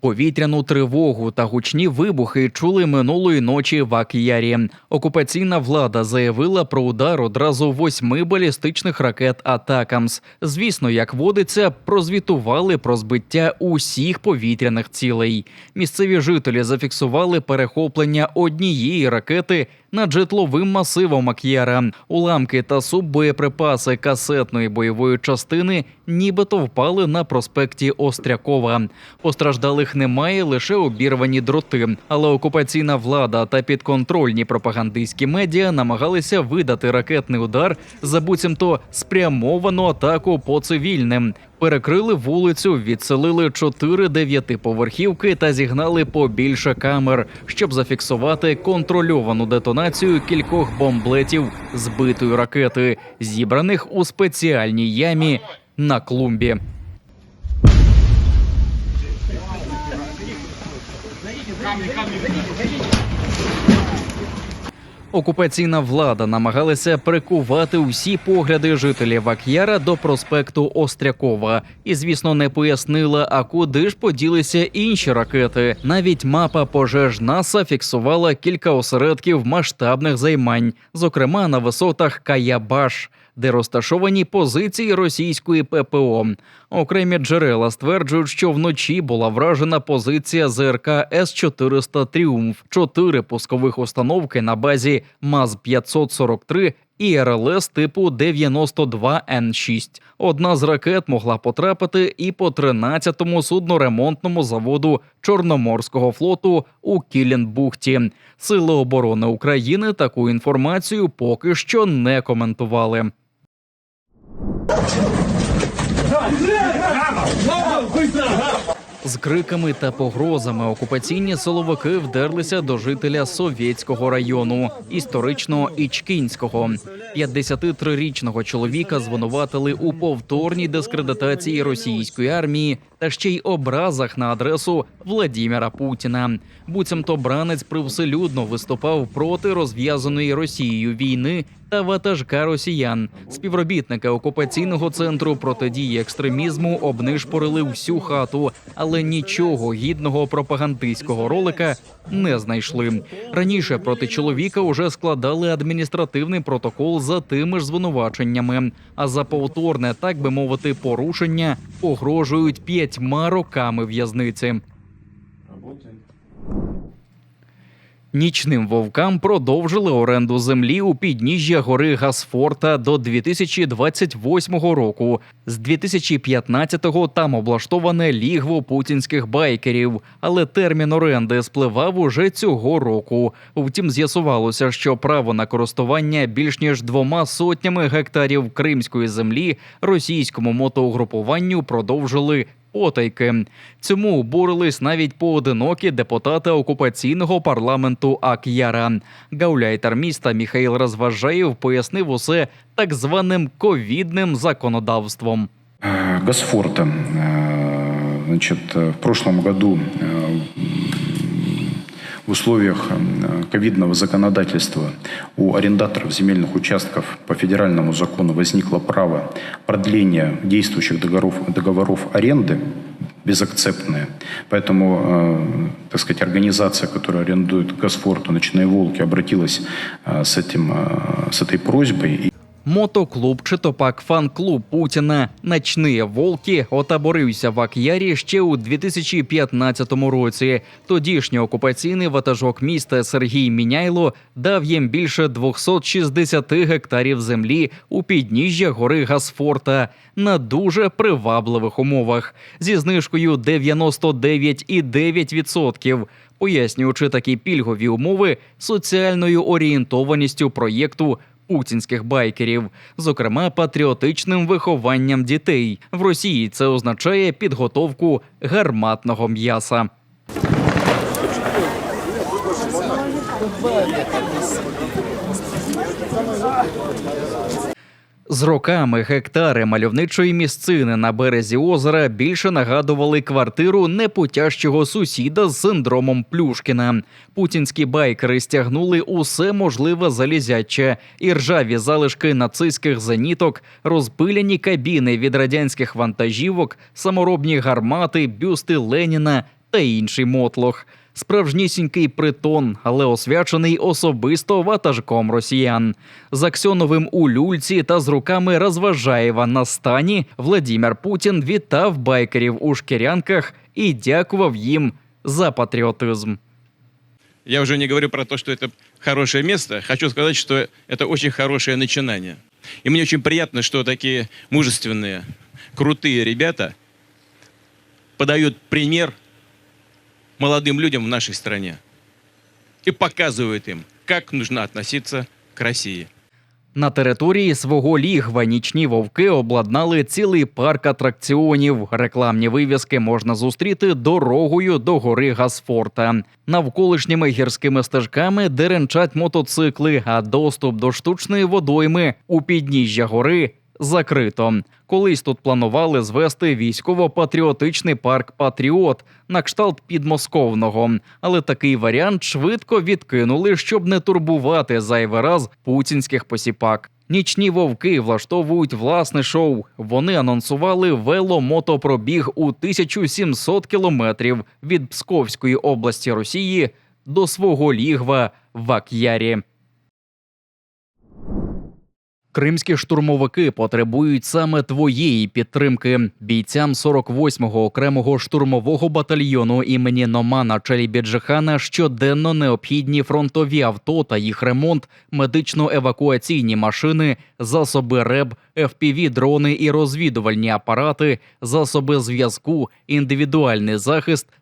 Повітряну тривогу та гучні вибухи чули минулої ночі в Акіярі. Окупаційна влада заявила про удар одразу восьми балістичних ракет Атакамс. Звісно, як водиться, прозвітували про збиття усіх повітряних цілей. Місцеві жителі зафіксували перехоплення однієї ракети над житловим масивом Ак'яра. Уламки та суббоєприпаси касетної бойової частини нібито впали на проспекті Острякова. Постраждалих немає лише обірвані дроти, але окупаційна влада та підконтрольні пропагандистські медіа намагалися видати ракетний удар за буцімто спрямовану атаку по цивільним. Перекрили вулицю, відселили чотири дев'ятиповерхівки та зігнали побільше камер, щоб зафіксувати контрольовану детонацію кількох бомблетів збитої ракети, зібраних у спеціальній ямі на клумбі. Окупаційна влада намагалася прикувати усі погляди жителів Ак'яра до проспекту Острякова і, звісно, не пояснила, а куди ж поділися інші ракети. Навіть мапа пожеж НАСА фіксувала кілька осередків масштабних займань, зокрема на висотах Каябаш. Де розташовані позиції російської ППО. Окремі джерела стверджують, що вночі була вражена позиція ЗРК С-400 Тріумф, чотири пускових установки на базі МАЗ-543 і РЛС типу 92Н6. Одна з ракет могла потрапити і по 13-му судноремонтному заводу Чорноморського флоту у Кіленбухті. Сили оборони України таку інформацію поки що не коментували. З криками та погрозами окупаційні силовики вдерлися до жителя Совєтського району, історичного Ічкінського. 53-річного чоловіка звинуватили у повторній дискредитації російської армії та ще й образах на адресу Владіміра Путіна. Буцімто бранець привселюдно виступав проти розв'язаної Росією війни та ватажка росіян. Співробітники окупаційного центру протидії екстремізму обнишпорили всю хату, але нічого гідного пропагандистського ролика не знайшли. Раніше проти чоловіка уже складали адміністративний протокол за тими ж звинуваченнями. А за повторне, так би мовити, порушення погрожують п'ятьма роками в'язниці. Нічним вовкам продовжили оренду землі у підніжжя гори Гасфорта до 2028 року. З 2015-го там облаштоване лігво путінських байкерів, але термін оренди спливав уже цього року. Втім, з'ясувалося, що право на користування більш ніж двома сотнями гектарів кримської землі російському мотоугрупуванню продовжили потайки. Цьому обурились навіть поодинокі депутати окупаційного парламенту Ак'яра. Гауляйтер міста Міхаїл Розважаєв пояснив усе так званим ковідним законодавством. Э, Госфорта. Э, Значит, э, в прошлом году э, в условиях э, ковидного законодательства у арендаторов земельных участков по федеральному закону возникло право продления действующих договоров, договоров аренды безакцептные. Поэтому, э, так сказать, организация, которая арендует Госфорту «Ночные волки», обратилась э, с, этим, э, с этой просьбой. Мотоклуб чи то пак фан-клуб Путіна «Ночні волки отаборився в Ак'ярі ще у 2015 році. Тодішній окупаційний ватажок міста Сергій Міняйло дав їм більше 260 гектарів землі у підніжжя гори Гасфорта на дуже привабливих умовах зі знижкою 99,9%. Пояснюючи такі пільгові умови соціальною орієнтованістю проєкту путінських байкерів, зокрема патріотичним вихованням дітей. В Росії це означає підготовку гарматного м'яса. З роками гектари мальовничої місцини на березі озера більше нагадували квартиру непутящого сусіда з синдромом Плюшкіна. Путінські байкери стягнули усе можливе залізяче і ржаві залишки нацистських зеніток, розпиляні кабіни від радянських вантажівок, саморобні гармати, бюсти Леніна та інший мотлох Справжнісінький притон, але освячений особисто ватажком росіян. З Аксьоновим у люльці та з руками Розважаєва на стані Владімір Путін вітав байкерів у шкірянках і дякував їм за патріотизм. Я уже не говорю про то, что это хорошее место. Хочу сказать, что это очень хорошее начинание. И мне очень приятно, что такие мужественные, крутые ребята подают пример молодым людям в нашей стране и показывают им, как нужно относиться к России. На території свого лігва нічні вовки обладнали цілий парк атракціонів. Рекламні вивіски можна зустріти дорогою до гори Гасфорта. Навколишніми гірськими стежками деренчать мотоцикли, а доступ до штучної водойми у підніжжя гори закрито. Колись тут планували звести військово-патріотичний парк Патріот на кшталт підмосковного, але такий варіант швидко відкинули, щоб не турбувати зайвий раз путінських посіпак. Нічні вовки влаштовують власне шоу. Вони анонсували веломотопробіг у 1700 кілометрів від Псковської області Росії до свого лігва в Ак'ярі. Кримські штурмовики потребують саме твоєї підтримки. Бійцям 48-го окремого штурмового батальйону імені Номана Челібіджихана щоденно необхідні фронтові авто та їх ремонт, медично-евакуаційні машини, засоби РЕБ, fpv дрони і розвідувальні апарати, засоби зв'язку, індивідуальний захист